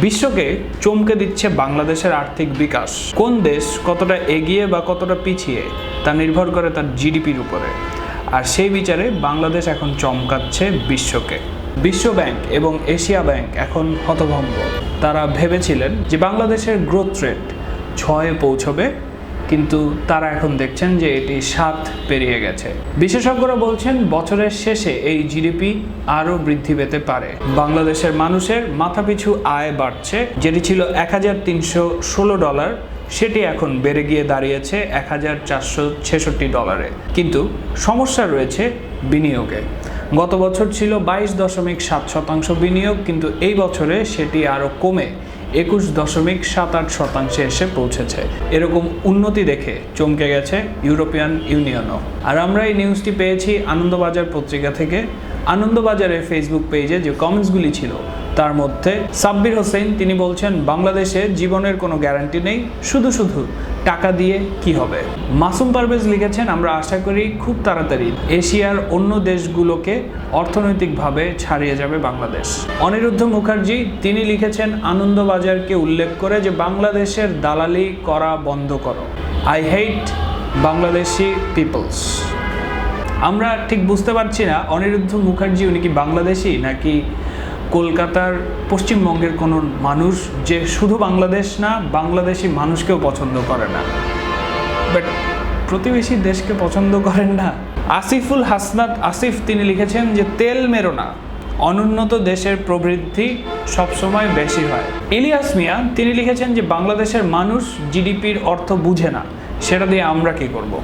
বিশ্বকে চমকে দিচ্ছে বাংলাদেশের আর্থিক বিকাশ। কোন দেশ কতটা এগিয়ে বা কতটা পিছিয়ে, তা নির্ভর করে তার জিডিপির উপরে। আর সেই বিচারে বাংলাদেশ এখন চমকাচ্ছে বিশ্বকে। বিশ্ব ব্যাংক এবং এশিয়া ব্যাংক এখন হতভম্ব। তারা ভেবেছিলেন যে বাংলাদেশের গ্রোথ রেট ছয়ে পৌঁছবে কিন্তু তারা এখন দেখছেন যে এটি সাত পেরিয়ে গেছে। বিশেষজ্ঞরা বলছেন, বছরের শেষে এই জিডিপি আরও বৃদ্ধি পেতে পারে। বাংলাদেশের মানুষের মাথাপিছু আয় বাড়ছে, যেটি ছিল এক হাজার তিনশো ষোলো ডলার, সেটি এখন বেড়ে গিয়ে দাঁড়িয়েছে এক হাজার চারশো ছেষট্টি ডলারে। কিন্তু সমস্যা রয়েছে বিনিয়োগে। গত বছর ছিল বাইশ দশমিক সাত শতাংশ বিনিয়োগ, কিন্তু এই বছরে সেটি আরও কমে একুশ দশমিক সাত আট শতাংশে এসে পৌঁছেছে। এরকম উন্নতি দেখে চমকে গেছে ইউরোপিয়ান ইউনিয়নও। আর আমরা এই নিউজটি পেয়েছি আনন্দবাজার পত্রিকা থেকে। আনন্দবাজারের ফেসবুক পেজে যে কমেন্টসগুলি ছিল তার মধ্যে সাব্বির হোসেন, তিনি বলছেন, বাংলাদেশে জীবনের কোনো গ্যারান্টি নেই, শুধু শুধু টাকা দিয়ে কি হবে? মাসুম পারভেজ লিখেছেন, আমরা আশা করি খুব তাড়াতাড়ি এশিয়ার অন্য দেশগুলোকে অর্থনৈতিকভাবে ছাড়িয়ে যাবে বাংলাদেশ। অনিরুদ্ধ মুখার্জি, তিনি লিখেছেন, আনন্দবাজারকে উল্লেখ করে যে বাংলাদেশের দালালি করা বন্ধ করো। আই হেট বাংলাদেশি পিপলস আমরা ঠিক বুঝতে পারছি না, অনিরুদ্ধ মুখার্জি উনি কি বাংলাদেশি নাকি কলকাতার পশ্চিমবঙ্গের কোনো মানুষ যে শুধু বাংলাদেশ না, বাংলাদেশি মানুষকেও পছন্দ করে না। বাট প্রতিবেশী দেশকে পছন্দ করেন না। আসিফুল হাসনাত, আসিফ, তিনি লিখেছেন যে, তেল মেরো না। অনুন্নত দেশের প্রবৃদ্ধি সবসময় বেশি হয়। ইলিয়াস মিয়া, তিনি লিখেছেন যে, বাংলাদেশের মানুষ জিডিপির অর্থ বুঝে না। সেটা দিয়ে আমরা কি করব?